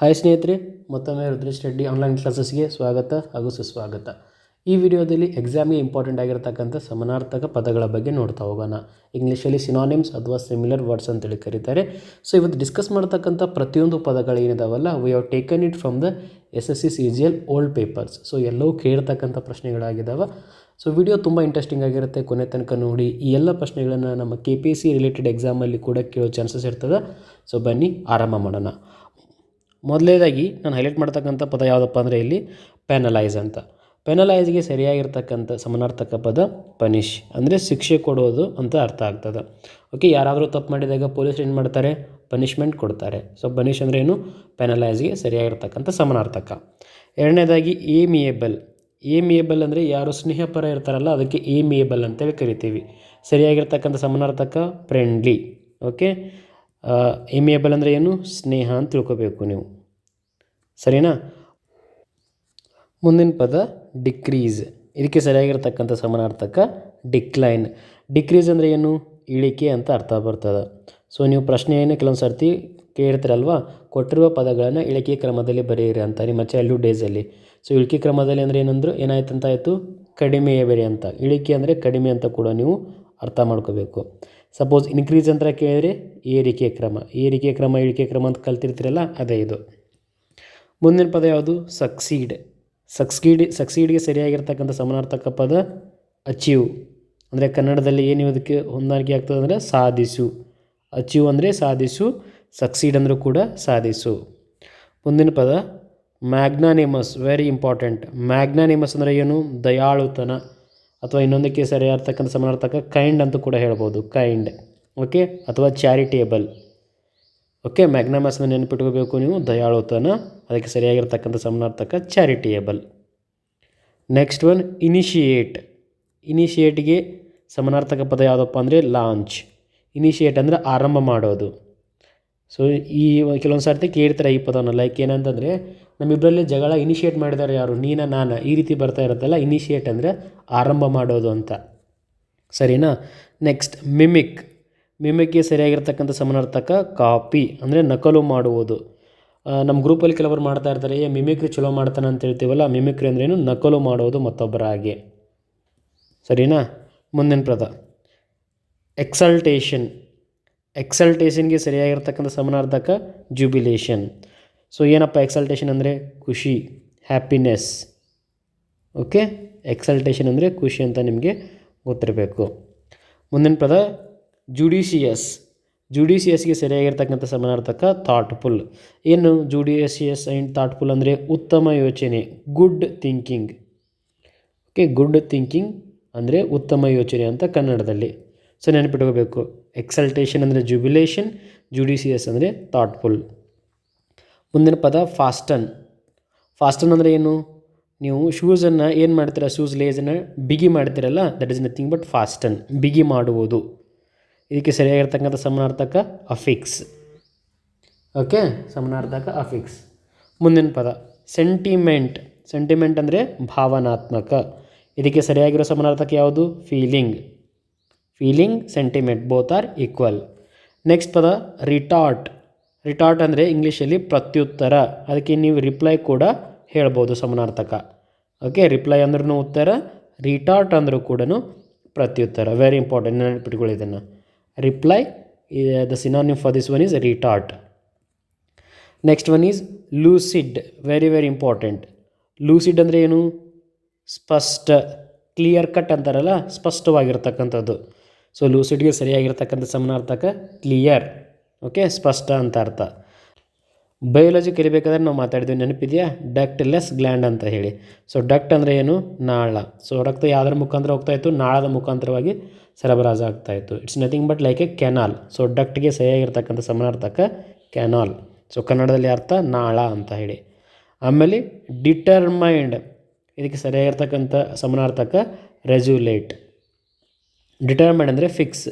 Hi ಸ್ನೇಹಿತರೆ, ಮತ್ತೊಮ್ಮೆ Rudresh Reddy online ಕ್ಲಾಸಸ್ಗೆ ಸ್ವಾಗತ ಹಾಗೂ ಸುಸ್ವಾಗತ. ಈ ವಿಡಿಯೋದಲ್ಲಿ ಎಕ್ಸಾಮ್ಗೆ ಇಂಪಾರ್ಟೆಂಟ್ ಆಗಿರತಕ್ಕಂಥ ಸಮಾನಾರ್ಥಕ ಪದಗಳ ಬಗ್ಗೆ ನೋಡ್ತಾ ಹೋಗೋಣ. ಇಂಗ್ಲೀಷಲ್ಲಿ ಸಿನಾನಿಮ್ಸ್ ಅಥವಾ ಸಿಮಿಲರ್ ವರ್ಡ್ಸ್ ಅಂತೇಳಿ ಕರೀತಾರೆ. ಸೊ ಇವತ್ತು ಡಿಸ್ಕಸ್ ಮಾಡ್ತಕ್ಕಂಥ ಪ್ರತಿಯೊಂದು ಪದಗಳು ಏನಿದಾವಲ್ಲ we have taken it from the S S C C G L old papers so ಎಲ್ಲವೂ ಕೇಳ್ತಕ್ಕಂಥ ಪ್ರಶ್ನೆಗಳಾಗಿದ್ದಾವೆ ಸೊ ವಿಡಿಯೋ ತುಂಬ ಇಂಟ್ರೆಸ್ಟಿಂಗ್ ಆಗಿರುತ್ತೆ. ಕೊನೆ ತನಕ ನೋಡಿ. ಈ ಎಲ್ಲ ಪ್ರಶ್ನೆಗಳನ್ನು ನಮ್ಮ K P S C related ಎಕ್ಸಾಮಲ್ಲಿ ಕೂಡ ಕೇಳೋ ಚಾನ್ಸಸ್ ಇರ್ತದೆ. ಸೊ ಬನ್ನಿ, ಆರಂಭ ಮಾಡೋಣ. ಮೊದಲನೇದಾಗಿ ನಾನು ಹೈಲೈಟ್ ಮಾಡ್ತಕ್ಕಂಥ ಪದ ಯಾವುದಪ್ಪ ಅಂದರೆ ಇಲ್ಲಿ ಪೆನಲೈಸ್ ಅಂತ. ಪೆನಲೈಸ್ಗೆ ಸರಿಯಾಗಿರ್ತಕ್ಕಂಥ ಸಮನಾರ್ಥಕ ಪದ ಪನಿಷ್ ಅಂದರೆ ಶಿಕ್ಷೆ ಕೊಡೋದು ಅಂತ ಅರ್ಥ ಆಗ್ತದೆ. ಓಕೆ ಯಾರಾದರೂ ತಪ್ಪು ಮಾಡಿದಾಗ ಪೊಲೀಸ್ ಏನು ಮಾಡ್ತಾರೆ? ಪನಿಷ್ಮೆಂಟ್ ಕೊಡ್ತಾರೆ. ಸೊ ಪನಿಷ್ ಅಂದರೆ ಏನು? ಪೆನಲೈಸ್ಗೆ ಸರಿಯಾಗಿರ್ತಕ್ಕಂಥ ಸಮನಾರ್ಥಕ. ಎರಡನೇದಾಗಿ ಏಮಿಯೇಬಲ್ ಏಮಿಯೇಬಲ್ ಅಂದರೆ ಯಾರು ಸ್ನೇಹಪರ ಇರ್ತಾರಲ್ಲ, ಅದಕ್ಕೆ ಏಮಿಯೇಬಲ್ ಅಂತೇಳಿ ಕರಿತೀವಿ. ಸರಿಯಾಗಿರ್ತಕ್ಕಂಥ ಸಮನಾರ್ಥಕ ಫ್ರೆಂಡ್ಲಿ ಓಕೆ ಎಮಿಯೇಬಲ್ ಅಂದರೆ ಏನು? ಸ್ನೇಹ ಅಂತ ತಿಳ್ಕೊಬೇಕು ನೀವು. ಸರಿನಾ? ಮುಂದಿನ ಪದ ಡಿಕ್ರೀಸ್ ಇದಕ್ಕೆ ಸರಿಯಾಗಿರ್ತಕ್ಕಂಥ ಸಮಾನಾರ್ಥಕ ಡಿಕ್ಲೈನ್ ಡಿಕ್ರೀಸ್ ಅಂದರೆ ಏನು? ಇಳಿಕೆ ಅಂತ ಅರ್ಥ ಬರ್ತದೆ. ಸೊ ನೀವು ಪ್ರಶ್ನೆಯನ್ನು ಕೆಲವೊಂದು ಸರ್ತಿ ಕೇಳ್ತಿರಲ್ವ? ಕೊಟ್ಟಿರುವ ಪದಗಳನ್ನು ಇಳಿಕೆ ಕ್ರಮದಲ್ಲಿ ಬರೆಯಿರಿ ಅಂತ, ನಿಮ್ಮ ಚೈಲ್ಡ್ಹುಡ್ ಡೇಸಲ್ಲಿ ಸೊ ಇಳಿಕೆ ಕ್ರಮದಲ್ಲಿ ಅಂದರೆ ಏನಂದ್ರು? ಏನಾಯ್ತು ಅಂತ ಆಯಿತು? ಕಡಿಮೆಯೇ ಬೇರೆ ಅಂತ. ಇಳಿಕೆ ಅಂದರೆ ಕಡಿಮೆ ಅಂತ ಕೂಡ ನೀವು ಅರ್ಥ ಮಾಡ್ಕೋಬೇಕು. ಸಪೋಸ್ ಇನ್ಕ್ರೀಸ್ ಅಂತ ಕೇಳಿದರೆ ಏರಿಕೆ ಕ್ರಮ. ಏರಿಕೆ ಕ್ರಮ, ಇಳಿಕೆ ಕ್ರಮ ಅಂತ ಕಲ್ತಿರ್ತೀರಲ್ಲ, ಅದೇ ಇದು. ಮುಂದಿನ ಪದ ಯಾವುದು? ಸಕ್ಸೀಡ್ ಸಕ್ಸೀಡ್ ಸಕ್ಸೀಡ್ಗೆ ಸರಿಯಾಗಿರ್ತಕ್ಕಂಥ ಸಮಾನಾರ್ಥಕ ಪದ ಅಚೀವ್ ಅಂದರೆ ಕನ್ನಡದಲ್ಲಿ ಏನು ಇದಕ್ಕೆ ಹೊಂದಾಣಿಕೆ ಆಗ್ತದೆ ಅಂದರೆ ಸಾಧಿಸು. ಅಚೀವ್ ಅಂದರೆ ಸಾಧಿಸು ಸಕ್ಸೀಡ್ ಅಂದರೂ ಕೂಡ ಸಾಧಿಸು. ಮುಂದಿನ ಪದ ಮ್ಯಾಗ್ನಾನಿಮಸ್ ವೆರಿ ಇಂಪಾರ್ಟೆಂಟ್ ಮ್ಯಾಗ್ನಾನಿಮಸ್ ಅಂದರೆ ಏನು? ದಯಾಳುತನ. ಅಥವಾ ಇನ್ನೊಂದಕ್ಕೆ ಸರಿಯಾಗಿರ್ತಕ್ಕಂಥ ಸಮಾನಾರ್ಥಕ ಕೈಂಡ್ ಅಂತ ಕೂಡ ಹೇಳ್ಬೋದು. ಕೈಂಡ್ ಓಕೆ ಅಥವಾ ಚಾರಿಟೇಬಲ್ ಓಕೆ ಮ್ಯಾಗ್ನಮಸ್ನ ನೆನಪಿಟ್ಕೋಬೇಕು ನೀವು, ದಯಾಳುತನ, ಅದಕ್ಕೆ ಸರಿಯಾಗಿರ್ತಕ್ಕಂಥ ಸಮನಾರ್ಥಕ ಚಾರಿಟಿಯೇಬಲ್ ನೆಕ್ಸ್ಟ್ ಒನ್ ಇನಿಷಿಯೇಟ್ ಇನಿಷಿಯೇಟ್ಗೆ ಸಮನಾರ್ಥಕ ಪದ ಯಾವುದಪ್ಪ ಅಂದರೆ ಲಾಂಚ್ ಇನಿಷಿಯೇಟ್ ಅಂದರೆ ಆರಂಭ ಮಾಡೋದು. ಸೊ ಈ ಕೆಲವೊಂದು ಸರ್ತಿ ಕೇಳ್ತಾರೆ ಈ ಪದವನ್ನು. ಲೈಕ್ ಏನಂತಂದರೆ ನಮ್ಮಿಬ್ಬರಲ್ಲಿ ಜಗಳ ಇನಿಷಿಯೇಟ್ ಮಾಡಿದ್ದಾರೆ ಯಾರು? ನೀನ, ನಾನು. ಈ ರೀತಿ ಬರ್ತಾ ಇರುತ್ತಲ್ಲ ಇನಿಷಿಯೇಟ್ ಅಂದರೆ ಆರಂಭ ಮಾಡೋದು ಅಂತ. ಸರಿನಾ? ನೆಕ್ಸ್ಟ್ ಮಿಮಿಕ್ ಮಿಮಿಕ್ಗೆ ಸರಿಯಾಗಿರ್ತಕ್ಕಂಥ ಸಮನಾರ್ಥಕ ಕಾಪಿ, ಅಂದರೆ ನಕಲು ಮಾಡುವುದು. ನಮ್ಮ ಗ್ರೂಪಲ್ಲಿ ಕೆಲವರು ಮಾಡ್ತಾ ಇರ್ತಾರೆ, ಏ, ಮಿಮಿಕ್ರಿ ಚಲೋ ಮಾಡ್ತಾನೆ ಅಂತ ಹೇಳ್ತೀವಲ್ಲ, ಮಿಮಿಕ್ರಿ ಅಂದ್ರೇನು ನಕಲು ಮಾಡೋದು ಮತ್ತೊಬ್ಬರ ಹಾಗೆ ಸರಿನಾ? ಮುಂದಿನ ಪದ. ಎಕ್ಸಲ್ಟೇಷನ್ ಎಕ್ಸಲ್ಟೇಷನ್ಗೆ ಸರಿಯಾಗಿರ್ತಕ್ಕಂಥ ಸಮನಾರ್ಥಕ ಜುಬಿಲೇಷನ್ ಸೊ ಏನಪ್ಪ ಎಕ್ಸಲ್ಟೇಷನ್ ಅಂದರೆ? ಖುಷಿ ಹ್ಯಾಪಿನೆಸ್ ಓಕೆ ಎಕ್ಸಲ್ಟೇಷನ್ ಅಂದರೆ ಖುಷಿ ಅಂತ ನಿಮಗೆ ಗೊತ್ತಿರಬೇಕು. ಮುಂದಿನ ಪದ. ಜುಡಿಷಿಯಸ್. ಜುಡಿಷಿಯಸ್ಗೆ ಸರಿಯಾಗಿರ್ತಕ್ಕಂಥ ಸಮಾನಾರ್ಥಕ ಥಾಟ್ಫುಲ್ ಏನು ಜುಡಿಷಿಯಸ್ ಆ್ಯಂಡ್ ಥಾಟ್ಫುಲ್ ಅಂದರೆ ಉತ್ತಮ ಯೋಚನೆ, good thinking. Okay, good thinking ಅಂದರೆ ಉತ್ತಮ ಯೋಚನೆ ಅಂತ ಕನ್ನಡದಲ್ಲಿ. ಸೊ, ನೆನಪಿಟ್ಕೋಬೇಕು. ಎಕ್ಸಲ್ಟೇಷನ್ ಅಂದರೆ ಜುಬಿಲೇಷನ್, ಜುಡಿಷಿಯಸ್ ಅಂದರೆ ಥಾಟ್ಫುಲ್ ಮುಂದಿನ ಪದ ಫಾಸ್ಟನ್. ಫಾಸ್ಟನ್ ಅಂದರೆ ಏನು? ನೀವು ಶೂಸನ್ನು ಏನು ಮಾಡ್ತೀರಾ? ಶೂಸ್ ಲೇಸನ್ನು ಬಿಗಿ ಮಾಡ್ತೀರಲ್ಲ? That is nothing but fasten ಬಿಗಿ ಮಾಡುವುದು. ಇದಕ್ಕೆ ಸರಿಯಾಗಿರ್ತಕ್ಕಂಥ ಸಮನಾರ್ಥಕ ಅಫಿಕ್ಸ್. ಓಕೆ ಸಮನಾರ್ಥಕ ಅಫಿಕ್ಸ್. ಮುಂದಿನ ಪದ ಸೆಂಟಿಮೆಂಟ್ ಸೆಂಟಿಮೆಂಟ್ ಅಂದರೆ ಭಾವನಾತ್ಮಕ. ಇದಕ್ಕೆ ಸರಿಯಾಗಿರೋ ಸಮನಾರ್ಥಕ ಯಾವುದು? Feeling feeling sentiment both are equal next ಪದ ರಿಟಾರ್ಟ್ ರಿಟಾರ್ಟ್ ಅಂದರೆ ಇಂಗ್ಲೀಷಲ್ಲಿ ಪ್ರತ್ಯುತ್ತರ. ಅದಕ್ಕೆ ನೀವು ರಿಪ್ಲೈ ಕೂಡ ಹೇಳ್ಬೋದು ಸಮನಾರ್ಥಕ. ಓಕೆ ರಿಪ್ಲೈ ಅಂದ್ರೂ ಉತ್ತರ ರಿಟಾರ್ಟ್ ಅಂದರೂ ಕೂಡ ಪ್ರತ್ಯುತ್ತರ. ವೆರಿ ಇಂಪಾರ್ಟೆಂಟ್ ನೆನಪಿಟ್ಕೊಳ್ಳಿ ಇದನ್ನು. Reply the synonym for this one is retort next one is lucid very very important lucid ಅಂದರೆ ಏನು? ಸ್ಪಷ್ಟ ಕ್ಲಿಯರ್ ಕಟ್ ಅಂತಾರಲ್ಲ, ಸ್ಪಷ್ಟವಾಗಿರ್ತಕ್ಕಂಥದ್ದು. ಸೊ ಲೂಸಿಡ್ಗೆ ಸರಿಯಾಗಿರ್ತಕ್ಕಂಥ ಸಮನಾರ್ಥಕ ಕ್ಲಿಯರ್ ಓಕೆ ಸ್ಪಷ್ಟ ಅಂತ ಅರ್ಥ. ಬಯೋಲಜಿ ಕಲಿಬೇಕಾದ್ರೆ ನಾವು ಮಾತಾಡಿದ್ವಿ ನೆನಪಿದೆಯಾ? ಡಕ್ಟ್ ಲೆಸ್ ಗ್ಲ್ಯಾಂಡ್ ಅಂತ ಹೇಳಿ. ಸೊ ಡಕ್ಟ್ ಅಂದರೆ ಏನು? ನಾಳ. ಸೊ ರಕ್ತ ಯಾವುದರ ಮುಖಾಂತರ ಹೋಗ್ತಾ ಇತ್ತು? ನಾಳದ ಮುಖಾಂತರವಾಗಿ ಸರಬರಾಜು ಆಗ್ತಾ ಇತ್ತು. It's nothing but like a canal so ಡಕ್ಟ್ಗೆ ಸರಿಯಾಗಿರ್ತಕ್ಕಂಥ ಸಮನಾರ್ಥಕ ಕೆನಾಲ್ ಸೊ ಕನ್ನಡದಲ್ಲಿ ಅರ್ಥ ನಾಳ ಅಂತ ಹೇಳಿ. ಆಮೇಲೆ ಡಿಟರ್ಮೈಂಡ್ ಇದಕ್ಕೆ ಸರಿಯಾಗಿರ್ತಕ್ಕಂಥ ಸಮನಾರ್ಥಕ ರೆಜ್ಯುಲೇಟ್ ಡಿಟರ್ಮೈಂಡ್ ಅಂದರೆ ಫಿಕ್ಸ್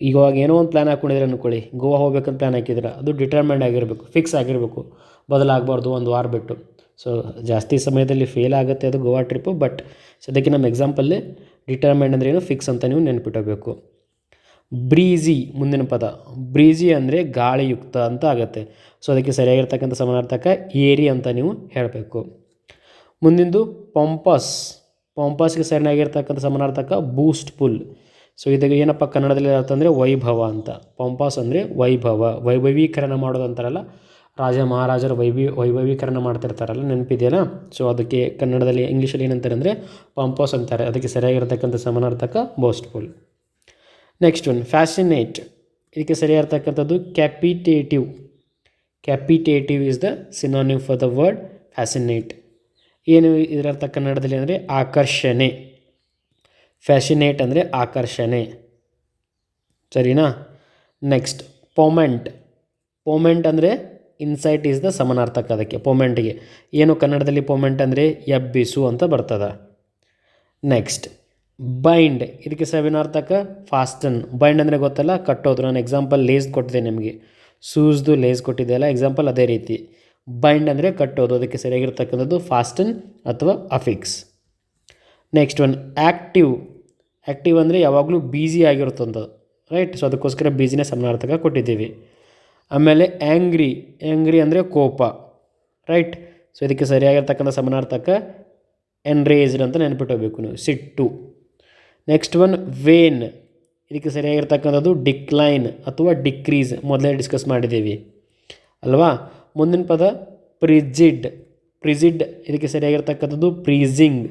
ಇವಾಗ ಏನೋ ಒಂದು ಪ್ಲ್ಯಾನ್ ಹಾಕ್ಕೊಂಡಿದ್ರೆ ಅಂದ್ಕೊಳ್ಳಿ ಗೋವಾ ಹೋಗ್ಬೇಕಂತ ಪ್ಲ್ಯಾನ್ ಹಾಕಿದ್ರೆ ಅದು ಡಿಟರ್ಮೈಂಡ್ ಆಗಿರಬೇಕು ಫಿಕ್ಸ್ ಆಗಿರಬೇಕು. ಬದಲಾಗಬಾರ್ದು ಒಂದು ವಾರ ಬಿಟ್ಟು. ಸೊ ಜಾಸ್ತಿ ಸಮಯದಲ್ಲಿ ಫೇಲ್ ಆಗುತ್ತೆ ಅದು ಗೋವಾ ಟ್ರಿಪ್ಪು ಬಟ್ ಸದ್ಯಕ್ಕೆ ನಮ್ಮ ಎಕ್ಸಾಂಪಲ್ಲೇ ಡಿಟರ್ಮೆಂಟ್ ಅಂದರೆ ಏನು ಫಿಕ್ಸ್ ಅಂತ ನೀವು ನೆನ್ಪಿಟ್ಟಬೇಕು ಬ್ರೀಜಿ ಮುಂದಿನ ಪದ. ಬ್ರೀಜಿ ಅಂದರೆ ಗಾಳಿಯುಕ್ತ ಅಂತ ಆಗುತ್ತೆ. ಸೊ ಅದಕ್ಕೆ ಸರಿಯಾಗಿರ್ತಕ್ಕಂಥ ಸಮಾನಾರ್ಥಕ ಏರಿ ಅಂತ ನೀವು ಹೇಳಬೇಕು. ಮುಂದಿಂದು ಪಂಪಸ್. ಪಂಪಸ್ಗೆ ಸರಿಯಾಗಿರ್ತಕ್ಕಂಥ ಸಮಾನಾರ್ಥಕ ಬೂಸ್ಟ್ ಫುಲ್ ಸೊ ಇದಕ್ಕೆ ಏನಪ್ಪ ಕನ್ನಡದಲ್ಲಿ ಅಂತಂದರೆ ವೈಭವ ಅಂತ. ಪಂಪಾಸ್ ಅಂದರೆ ವೈಭವ. ವೈಭವೀಕರಣ ಮಾಡೋದು ಅಂತಾರಲ್ಲ? ರಾಜ ಮಹಾರಾಜರ ವೈಭಿ, ವೈಭವೀಕರಣ ಮಾಡ್ತಿರ್ತಾರಲ್ಲ ನೆನಪಿದೆಯಲ್ಲ ಸೊ ಅದಕ್ಕೆ ಕನ್ನಡದಲ್ಲಿ ಇಂಗ್ಲೀಷಲ್ಲಿ ಏನಂತಾರೆ ಅಂದರೆ ಪಂಪಾಸ್ ಅಂತಾರೆ. ಅದಕ್ಕೆ ಸರಿಯಾಗಿರ್ತಕ್ಕಂಥ ಸಮಾನಾರ್ಥಕ ಬೋಸ್ಟ್ಫುಲ್ ನೆಕ್ಸ್ಟ್ ಒನ್ ಫ್ಯಾಸಿನೇಟ್ ಇದಕ್ಕೆ ಸರಿಯಾಗಿರ್ತಕ್ಕಂಥದ್ದು captivative captivative is the synonym for the word fascinate ಏನು ಇದರ ಅರ್ಥ ಕನ್ನಡದಲ್ಲಿ ಅಂದರೆ ಆಕರ್ಷಣೆ. ಫ್ಯಾಷಿನೇಟ್ ಅಂದರೆ ಆಕರ್ಷಣೆ. ಸರಿನಾ? ನೆಕ್ಸ್ಟ್ ಪೊಮೆಂಟ್ ಪೊಮೆಂಟ್ ಅಂದರೆ ಇನ್ಸೈಟ್ ಈಸ್ ದ ಸಮಾನಾರ್ಥಕ ಅದಕ್ಕೆ ಪೊಮೆಂಟ್ಗೆ ಏನು ಕನ್ನಡದಲ್ಲಿ ಪೊಮೆಂಟ್ ಅಂದರೆ? ಎಬ್ಬಿಸು ಅಂತ ಬರ್ತದೆ. ನೆಕ್ಸ್ಟ್ ಬೈಂಡ್ ಇದಕ್ಕೆ ಸವಿನಾರ್ಥಕ ಫಾಸ್ಟನ್ ಬೈಂಡ್ ಅಂದರೆ ಗೊತ್ತಲ್ಲ? ಕಟ್ಟೋದು. ನಾನು ಎಕ್ಸಾಂಪಲ್ ಲೇಸ್ ಕೊಟ್ಟಿದೆ ನಿಮಗೆ. ಸೂಸ್ದು ಲೇಸ್ ಕೊಟ್ಟಿದ್ದೆಲ್ಲ ಎಕ್ಸಾಂಪಲ್ ಅದೇ ರೀತಿ. ಬೈಂಡ್ ಅಂದರೆ ಕಟ್ಟೋದು. ಅದಕ್ಕೆ ಸರಿಯಾಗಿರ್ತಕ್ಕಂಥದ್ದು ಫಾಸ್ಟನ್ ಅಥವಾ affix next one active active ಅಂದರೆ ಯಾವಾಗಲೂ ಬ್ಯುಸಿ ಆಗಿರುತ್ತಂಥದ್ದು ರೈಟ್ ಸೊ ಅದಕ್ಕೋಸ್ಕರ ಬಿಸಿನೆಸ್ ಸಮಾನಾರ್ಥಕ ಕೊಟ್ಟಿದ್ದೀವಿ. ಆಮೇಲೆ ಆ್ಯಂಗ್ರಿ ಆ್ಯಂಗ್ರಿ ಅಂದರೆ ಕೋಪ ರೈಟ್ ಸೊ ಇದಕ್ಕೆ ಸರಿಯಾಗಿರ್ತಕ್ಕಂಥ ಸಮಾನಾರ್ಥಕ ಎನ್ರೇಜ್ಡ್ ಅಂತ ನೆನ್ಪಿಟ್ಟೋಗ್ಬೇಕು ನೀವು. ಸಿಟ್ಟು. ನೆಕ್ಸ್ಟ್ ಒನ್ ವೇನ್ ಇದಕ್ಕೆ ಸರಿಯಾಗಿರ್ತಕ್ಕಂಥದ್ದು ಡಿಕ್ಲೈನ್ ಅಥವಾ ಡಿಕ್ರೀಸ್ ಮೊದಲೇ ಡಿಸ್ಕಸ್ ಮಾಡಿದ್ದೀವಿ. ಅಲ್ವಾ? ಮುಂದಿನ ಪದ ಪ್ರಿಜಿಡ್ ಪ್ರಿಜಿಡ್ ಇದಕ್ಕೆ ಸರಿಯಾಗಿರ್ತಕ್ಕಂಥದ್ದು ಪ್ರೀಸಿಂಗ್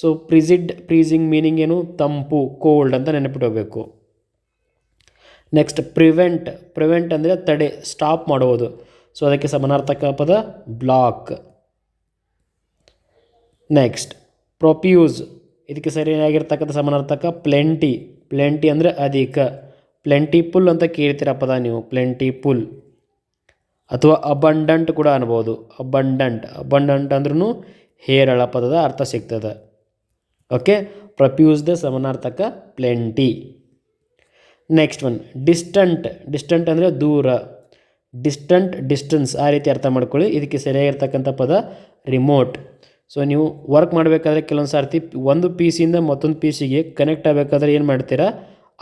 ಸೊ ಪ್ರಿಸಿಡ್ ಪ್ರೀಸಿಂಗ್ ಮೀನಿಂಗ್ ಏನು? ತಂಪು ಕೋಲ್ಡ್ ಅಂತ ನೆನಪಿಟ್ಕೋಬೇಕು ನೆಕ್ಸ್ಟ್ ಪ್ರಿವೆಂಟ್ ಪ್ರಿವೆಂಟ್ ಅಂದರೆ ತಡೆ ಸ್ಟಾಪ್ ಮಾಡುವುದು. ಸೊ ಅದಕ್ಕೆ ಸಮಾನಾರ್ಥಕ ಪದ ಬ್ಲಾಕ್ ನೆಕ್ಸ್ಟ್ ಪ್ರೊಪ್ಯೂಸ್ ಇದಕ್ಕೆ ಸರಿಯಾಗಿರ್ತಕ್ಕಂಥ ಸಮಾನಾರ್ಥಕ? ಪ್ಲೆಂಟಿ ಪ್ಲೆಂಟಿ ಅಂದರೆ ಅಧಿಕ. ಪ್ಲೆಂಟಿ ಪುಲ್ ಅಂತ ಕೇಳ್ತೀರ ಪದ ನೀವು? ಪ್ಲೆಂಟಿ ಪುಲ್ ಅಥವಾ ಅಬಂಡಂಟ್ ಕೂಡ ಅನ್ಬೋದು. ಅಬಂಡಂಟ್ ಅಬಂಡಂಟ್ ಅಂದ್ರೂ ಹೇರಳ ಪದದ ಅರ್ಥ ಸಿಗ್ತದೆ. Okay profuse the ಸಮನಾರ್ಥಕ plenty next one distant distant ಅಂದರೆ ದೂರ. ಡಿಸ್ಟಂಟ್ ಡಿಸ್ಟೆನ್ಸ್ ಆ ರೀತಿ ಅರ್ಥ ಮಾಡ್ಕೊಳ್ಳಿ. ಇದಕ್ಕೆ ಸರಿಯಾಗಿರ್ತಕ್ಕಂಥ ಪದ ರಿಮೋಟ್ ಸೊ ನೀವು ವರ್ಕ್ ಮಾಡಬೇಕಾದ್ರೆ ಕೆಲವೊಂದು ಸಾರ್ತಿ ಒಂದು ಪಿ ಸಿಯಿಂದ ಮತ್ತೊಂದು ಪಿ ಸಿಗೆ ಕನೆಕ್ಟ್ ಆಗಬೇಕಾದ್ರೆ ಏನು ಮಾಡ್ತೀರಾ?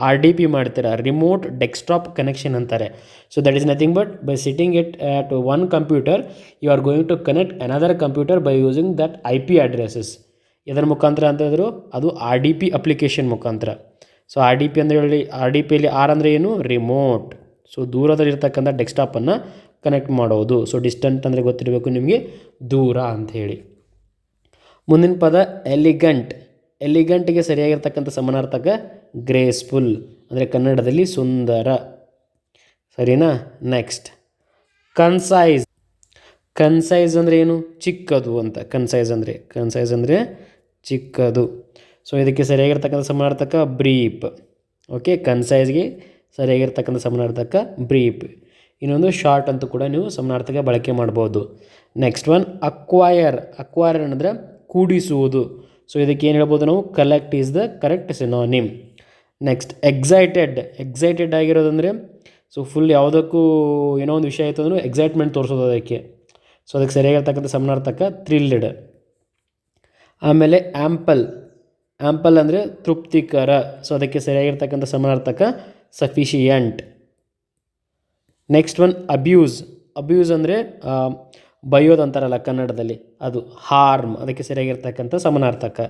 ಆರ್ ಡಿ ಪಿ ಮಾಡ್ತೀರಾ. ರಿಮೋಟ್ ಡೆಸ್ಕ್ಟಾಪ್ ಕನೆಕ್ಷನ್ ಅಂತಾರೆ. So that is nothing but by sitting it at one computer you are going to connect another computer by using that I P addresses ಇದರ ಮುಖಾಂತರ ಅಂತ ಹೇಳಿದ್ರು? ಅದು ಆರ್ ಡಿ ಪಿ ಅಪ್ಲಿಕೇಶನ್ ಮುಖಾಂತರ. So R D P ಅಂದರೆ ಹೇಳಿ R D ಪಿಯಲ್ಲಿ R ಅಂದರೆ ಏನು? ರಿಮೋಟ್ ಸೊ ದೂರದಲ್ಲಿರ್ತಕ್ಕಂಥ ಡೆಸ್ಕ್ಟಾಪನ್ನು ಕನೆಕ್ಟ್ ಮಾಡೋದು. ಸೊ ಡಿಸ್ಟೆಂಟ್ ಅಂದರೆ ಗೊತ್ತಿರಬೇಕು ನಿಮಗೆ? ದೂರ ಅಂತ ಹೇಳಿ. ಮುಂದಿನ ಪದ ಎಲಿಗಂಟ್ ಎಲಿಗಂಟ್ಗೆ ಸರಿಯಾಗಿರ್ತಕ್ಕಂಥ ಸಮಾನಾರ್ಥಕ ಗ್ರೇಸ್ಫುಲ್ ಅಂದರೆ ಕನ್ನಡದಲ್ಲಿ ಸುಂದರ. ಸರಿನಾ? ನೆಕ್ಸ್ಟ್ ಕನ್ಸೈಸ್ ಕನ್ಸೈಸ್ ಅಂದರೆ ಏನು? ಚಿಕ್ಕದು ಅಂತ. ಕನ್ಸೈಸ್ ಅಂದರೆ ಕನ್ಸೈಸ್ ಅಂದರೆ ಚಿಕ್ಕದು. ಸೊ ಇದಕ್ಕೆ ಸರಿಯಾಗಿರ್ತಕ್ಕಂಥ ಸಮಾನಾರ್ಥಕ ಬ್ರೀಪ್. ಓಕೆ ಕನ್ಸೈಸ್ಗೆ ಸರಿಯಾಗಿರ್ತಕ್ಕಂಥ ಸಮಾನಾರ್ಥಕ ಬ್ರೀಪ್. ಇನ್ನೊಂದು ಶಾರ್ಟ್ ಅಂತೂ ಕೂಡ ನೀವು ಸಮಾನಾರ್ಥಕ ಬಳಕೆ ಮಾಡ್ಬೋದು. ನೆಕ್ಸ್ಟ್ ಒನ್ ಅಕ್ವೈರ್ ಅಕ್ವೈರ್ ಅಂದರೆ ಕೂಡಿಸುವುದು. ಸೊ ಇದಕ್ಕೆ ಏನು ಹೇಳ್ಬೋದು ನಾವು? Collect is the correct synonym next excited excited ಆಗಿರೋದಂದರೆ so full ಯಾವುದಕ್ಕೂ ಏನೋ ಒಂದು ವಿಷಯ ಆಯಿತು ಅಂದ್ರೆ ಎಕ್ಸೈಟ್ಮೆಂಟ್ ತೋರಿಸೋದು ಅದಕ್ಕೆ. ಸೊ ಅದಕ್ಕೆ ಸರಿಯಾಗಿರ್ತಕ್ಕಂಥ ಸಮಾನಾರ್ಥಕ ಥ್ರಿಲ್ಡ್ ಆಮೇಲೆ ಆ್ಯಂಪಲ್. ಆ್ಯಂಪಲ್ ಅಂದರೆ ತೃಪ್ತಿಕರ. ಸೊ ಅದಕ್ಕೆ ಸರಿಯಾಗಿರ್ತಕ್ಕಂಥ ಸಮಾನಾರ್ಥಕ sufficient. Next one abuse abuse ಅಂದರೆ ಬೈಯೋದು ಅಂತಾರಲ್ಲ ಕನ್ನಡದಲ್ಲಿ. ಅದು ಹಾರ್ಮ್ ಅದಕ್ಕೆ ಸರಿಯಾಗಿರ್ತಕ್ಕಂಥ ಸಮಾನಾರ್ಥಕ.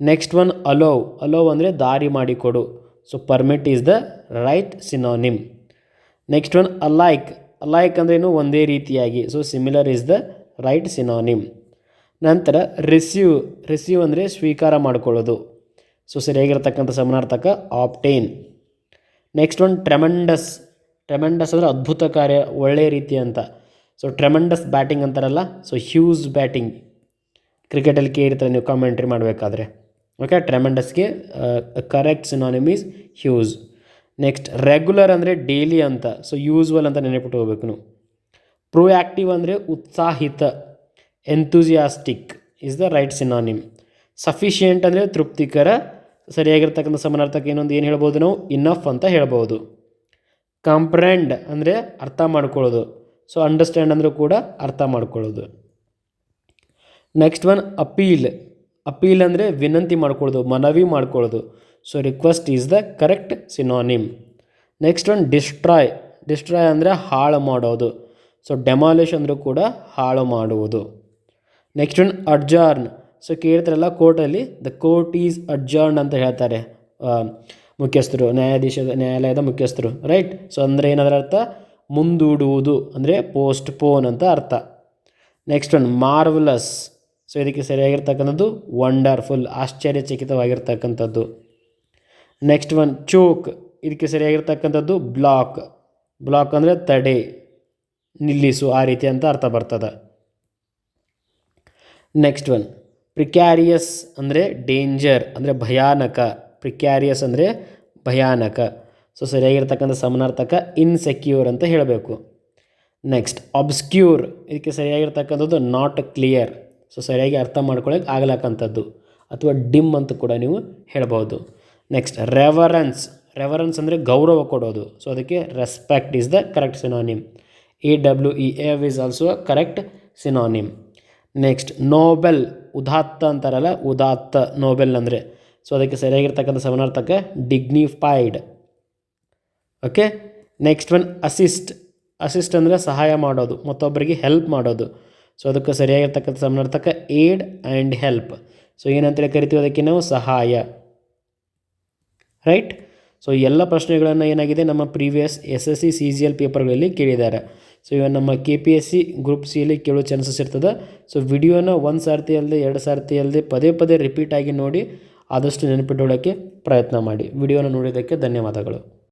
ನೆಕ್ಸ್ಟ್ ಒನ್ ಅಲೋವ್ ಅಲೋವ್ ಅಂದರೆ ದಾರಿ ಮಾಡಿಕೊಡು. So permit is the right synonym next one alike alike ಅಂದ್ರೇನು ಒಂದೇ ರೀತಿಯಾಗಿ. So similar is the right synonym ನಂತರ ರಿಸೀವ್ ರಿಸೀವ್ ಅಂದರೆ ಸ್ವೀಕಾರ ಮಾಡಿಕೊಳ್ಳೋದು. ಸೊ ಸರಿಯಾಗಿರ್ತಕ್ಕಂಥ ಸಮಾನಾರ್ಥಕ obtain next one tremendous tremendous ಅಂದರೆ ಅದ್ಭುತ ಕಾರ್ಯ ಒಳ್ಳೆಯ ರೀತಿ ಅಂತ. ಸೊ ಟ್ರೆಮೆಂಡಸ್ ಬ್ಯಾಟಿಂಗ್ ಅಂತಾರಲ್ಲ ಸೊ ಹ್ಯೂಸ್ ಬ್ಯಾಟಿಂಗ್ ಕ್ರಿಕೆಟಲ್ಲಿ ಕೇಳಿರ್ತಾರೆ ನೀವು ಕಾಮೆಂಟ್ರಿ ಮಾಡಬೇಕಾದ್ರೆ. Okay ಟ್ರೆಮೆಂಡಸ್ಗೆ correct synonym is huge next regular ಅಂದರೆ ಡೈಲಿ ಅಂತ. ಸೊ ಯೂಸ್ವಲ್ ಅಂತ ನೆನಪಿಟ್ಟು ಹೋಗ್ಬೇಕು ನೀವು ಅಂದರೆ ಉತ್ಸಾಹಿತ. Enthusiastic is the right synonym sufficient ಅಂದರೆ ತೃಪ್ತಿಕರ, ಸರಿಯಾಗಿರ್ತಕ್ಕಂಥ ಸಮಾನಾರ್ಥಕ ಇನ್ನೊಂದು ಏನು ಹೇಳ್ಬೋದು ನಾವು? ಇನಫ್ ಅಂತ ಹೇಳ್ಬೋದು. ಕಾಂಪ್ರೆಂಡ್ ಅಂದರೆ ಅರ್ಥ ಮಾಡ್ಕೊಳ್ಳೋದು. ಸೊ ಅಂಡರ್ಸ್ಟ್ಯಾಂಡ್ ಅಂದರೂ ಕೂಡ ಅರ್ಥ ಮಾಡ್ಕೊಳ್ಳೋದು. ನೆಕ್ಸ್ಟ್ ಒನ್ ಅಪೀಲ್ ಅಪೀಲ್ ಅಂದರೆ ವಿನಂತಿ ಮಾಡ್ಕೊಳ್ಳೋದು, ಮನವಿ ಮಾಡ್ಕೊಳ್ಳೋದು. So request is the correct synonym next one destroy destroy ಅಂದರೆ ಹಾಳು ಮಾಡೋದು. ಸೊ ಡೆಮಾಲಿಷ್ ಅಂದರೂ ಕೂಡ ಹಾಳು ಮಾಡುವುದು. ನೆಕ್ಸ್ಟ್ ಒನ್ ಅಡ್ಜಾರ್ನ್ ಸೊ ಕೇಳ್ತಾರಲ್ಲ ಕೋರ್ಟಲ್ಲಿ ದ ಕೋರ್ಟ್ ಈಸ್ ಅಡ್ಜಾರ್ನ್ ಅಂತ ಹೇಳ್ತಾರೆ ಮುಖ್ಯಸ್ಥರು, ನ್ಯಾಯಾಧೀಶದ, ನ್ಯಾಯಾಲಯದ ಮುಖ್ಯಸ್ಥರು ರೈಟ್ ಸೊ ಅಂದರೆ ಏನದರ ಅರ್ಥ? ಮುಂದೂಡುವುದು, ಅಂದರೆ ಪೋಸ್ಟ್ ಪೋನ್ ಅಂತ ಅರ್ಥ. ನೆಕ್ಸ್ಟ್ ಒನ್ ಮಾರ್ವಲಸ್ ಸೊ ಇದಕ್ಕೆ ಸರಿಯಾಗಿರ್ತಕ್ಕಂಥದ್ದು ವಂಡರ್ಫುಲ್ ಆಶ್ಚರ್ಯಚಕಿತವಾಗಿರ್ತಕ್ಕಂಥದ್ದು. ನೆಕ್ಸ್ಟ್ ಒನ್ ಚೋಕ್ ಇದಕ್ಕೆ ಸರಿಯಾಗಿರ್ತಕ್ಕಂಥದ್ದು ಬ್ಲಾಕ್ ಬ್ಲಾಕ್ ಅಂದರೆ ತಡೆ, ನಿಲ್ಲಿಸು, ಆ ರೀತಿ ಅಂತ ಅರ್ಥ ಬರ್ತದೆ. ನೆಕ್ಸ್ಟ್ ಒನ್ ಪ್ರಿಕ್ಯಾರಿಯಸ್ ಅಂದರೆ ಡೇಂಜರ್ ಅಂದರೆ ಭಯಾನಕ. ಪ್ರಿಕ್ಯಾರಿಯಸ್ ಅಂದರೆ ಭಯಾನಕ. ಸೊ ಸರಿಯಾಗಿರ್ತಕ್ಕಂಥ ಸಮನಾರ್ಥಕ ಇನ್ಸೆಕ್ಯೂರ್ ಅಂತ ಹೇಳಬೇಕು. ನೆಕ್ಸ್ಟ್ ಅಬ್ಸ್ಕ್ಯೂರ್ ಇದಕ್ಕೆ ಸರಿಯಾಗಿರ್ತಕ್ಕಂಥದ್ದು ನಾಟ್ ಕ್ಲಿಯರ್ ಸೊ ಸರಿಯಾಗಿ ಅರ್ಥ ಮಾಡ್ಕೊಳ್ಳೋಕೆ ಆಗ್ಲಕ್ಕಂಥದ್ದು ಅಥವಾ ಡಿಮ್ ಅಂತ ಕೂಡ ನೀವು ಹೇಳ್ಬೋದು. ನೆಕ್ಸ್ಟ್ ರೆವರೆನ್ಸ್ ರೆವರೆನ್ಸ್ ಅಂದರೆ ಗೌರವ ಕೊಡೋದು. ಸೊ ಅದಕ್ಕೆ respect is the correct synonym A W E awe is also correct synonym next noble ಉದಾತ್ತ ಅಂತಾರಲ್ಲ ಉದಾತ್ತ ನೋಬೆಲ್ ಅಂದರೆ. ಸೊ ಅದಕ್ಕೆ ಸರಿಯಾಗಿರ್ತಕ್ಕಂಥ ಸಮನಾರ್ಥಕ dignified okay next one assist assist ಅಂದರೆ ಸಹಾಯ ಮಾಡೋದು, ಮತ್ತೊಬ್ಬರಿಗೆ ಹೆಲ್ಪ್ ಮಾಡೋದು. ಸೊ ಅದಕ್ಕೆ ಸರಿಯಾಗಿರ್ತಕ್ಕಂಥ ಸಮನಾರ್ಥಕ ಏಡ್ ಆ್ಯಂಡ್ ಹೆಲ್ಪ್ ಸೊ ಏನಂತೇಳಿ ಕರಿತೀವಿ ಅದಕ್ಕೆ ನಾವು? ಸಹಾಯ. ರೈಟ್ ಸೊ ಎಲ್ಲ ಪ್ರಶ್ನೆಗಳನ್ನು ಏನಾಗಿದೆ? ನಮ್ಮ previous S S C C G L ಪೇಪರ್ಗಳಲ್ಲಿ ಕೇಳಿದ್ದಾರೆ. ಸೊ ಇವಾಗ ನಮ್ಮ K P S C group ಸಿಯಲ್ಲಿ ಕೇಳೋ ಚಾನ್ಸಸ್ ಇರ್ತದೆ. ಸೊ ವಿಡಿಯೋನ ಒಂದು ಸಾರ್ತಿ ಅಲ್ಲದೆ ಎರಡು ಸಾರ್ತಿ ಅಲ್ಲದೆ ಪದೇ ಪದೇ ರಿಪೀಟಾಗಿ ನೋಡಿ ಆದಷ್ಟು ನೆನಪಿಟ್ಟುಕೊಳ್ಳೋಕ್ಕೆ ಪ್ರಯತ್ನ ಮಾಡಿ. ವಿಡಿಯೋನ ನೋಡಿದ್ದಕ್ಕೆ ಧನ್ಯವಾದಗಳು.